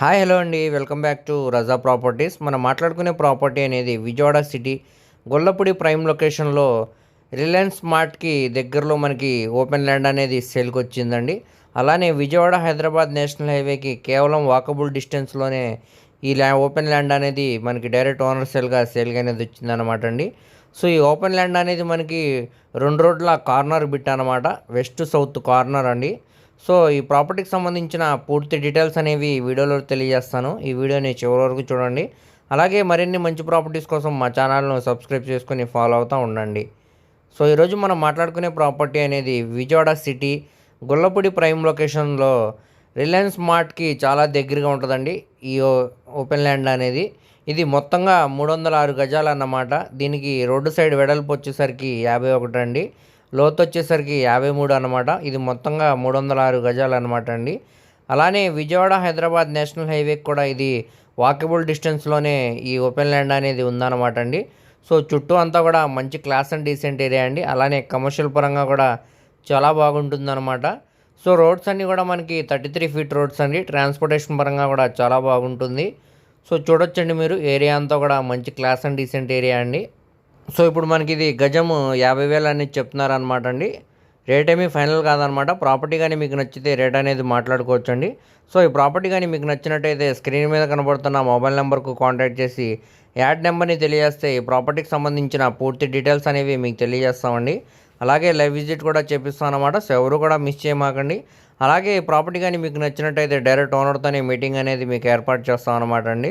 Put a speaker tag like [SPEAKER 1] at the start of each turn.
[SPEAKER 1] Hi hello అండి. Welcome back to Raza properties. మనం మాట్లాడుకునే ప్రాపర్టీ అనేది విజయవాడ సిటీ గొల్లపూడి ప్రైమ్ లొకేషన్లో రిలయన్స్ మార్ట్కి దగ్గరలో మనకి ఓపెన్ ల్యాండ్ అనేది సేల్కి వచ్చిందండి. అలానే విజయవాడ హైదరాబాద్ నేషనల్ హైవేకి కేవలం వాకబుల్ డిస్టెన్స్లోనే ఈ ల్యా ఓపెన్ ల్యాండ్ అనేది మనకి డైరెక్ట్ ఓనర్ సేల్గా సేల్గా అనేది వచ్చిందనమాట అండి. సో ఈ ఓపెన్ ల్యాండ్ అనేది మనకి రెండు రోడ్ల కార్నర్ బిట్ అనమాట వెస్ట్ సౌత్ కార్నర్ అండి. సో ఈ ప్రాపర్టీకి సంబంధించిన పూర్తి డీటెయిల్స్ అనేవి వీడియోలో తెలియజేస్తాను. ఈ వీడియోని చివరి వరకు చూడండి. అలాగే మరిన్ని మంచి ప్రాపర్టీస్ కోసం మా ఛానల్ను సబ్స్క్రైబ్ చేసుకుని ఫాలో అవుతూ ఉండండి. సో ఈరోజు మనం మాట్లాడుకునే ప్రాపర్టీ అనేది విజయవాడ సిటీ గొల్లపూడి ప్రైమ్ లొకేషన్లో రిలయన్స్ మార్ట్కి చాలా దగ్గరగా ఉంటుందండి. ఈ ఓపెన్ ల్యాండ్ అనేది. ఇది మొత్తంగా మూడు వందల ఆరు గజాలు అన్నమాట. దీనికి రోడ్డు సైడ్ వెడల్పు వచ్చేసరికి యాభై ఒకటి అండి. లోతు వచ్చేసరికి యాభై మూడు అనమాట ఇది మొత్తంగా మూడు వందల ఆరు గజాలు అనమాట అండి. అలానే విజయవాడ హైదరాబాద్ నేషనల్ హైవేకి కూడా ఇది వాకబుల్ డిస్టెన్స్లోనే ఈ ఓపెన్ ల్యాండ్ అనేది ఉందన్నమాట అండి. సో చుట్టూ అంతా కూడా మంచి క్లాస్ అండ్ డీసెంట్ ఏరియా అండి. అలానే కమర్షియల్ పరంగా కూడా చాలా బాగుంటుందన్నమాట. సో రోడ్స్ అన్నీ కూడా మనకి థర్టీ త్రీ ఫీట్ రోడ్స్ అండి. ట్రాన్స్పోర్టేషన్ పరంగా కూడా చాలా బాగుంటుంది. సో చూడొచ్చండి మీరు. ఏరియా అంతా కూడా మంచి క్లాస్ అండ్ డీసెంట్ ఏరియా అండి. సో ఇప్పుడు మనకి ఇది గజము యాభై వేలు అనేది చెప్తున్నారు అనమాట అండి రేట్ ఏమీ ఫైనల్ కాదనమాట. ప్రాపర్టీ కానీ మీకు నచ్చితే రేట్ అనేది మాట్లాడుకోవచ్చు అండి సో ఈ ప్రాపర్టీ కానీ మీకు నచ్చినట్టయితే స్క్రీన్ మీద కనబడుతున్న మొబైల్ నెంబర్కు కాంటాక్ట్ చేసి యాడ్ నెంబర్ని తెలియజేస్తే ఈ ప్రాపర్టీకి సంబంధించిన పూర్తి డీటెయిల్స్ అనేవి మీకు తెలియజేస్తామండి. అలాగే లైవ్ విజిట్ కూడా చేపిస్తాం అనమాట సో ఎవరు కూడా మిస్ చేయమాకండి. అలాగే ఈ ప్రాపర్టీ కానీ మీకు నచ్చినట్టయితే డైరెక్ట్ ఓనర్తోనే మీటింగ్ అనేది మీకు ఏర్పాటు చేస్తాం అనమాట అండి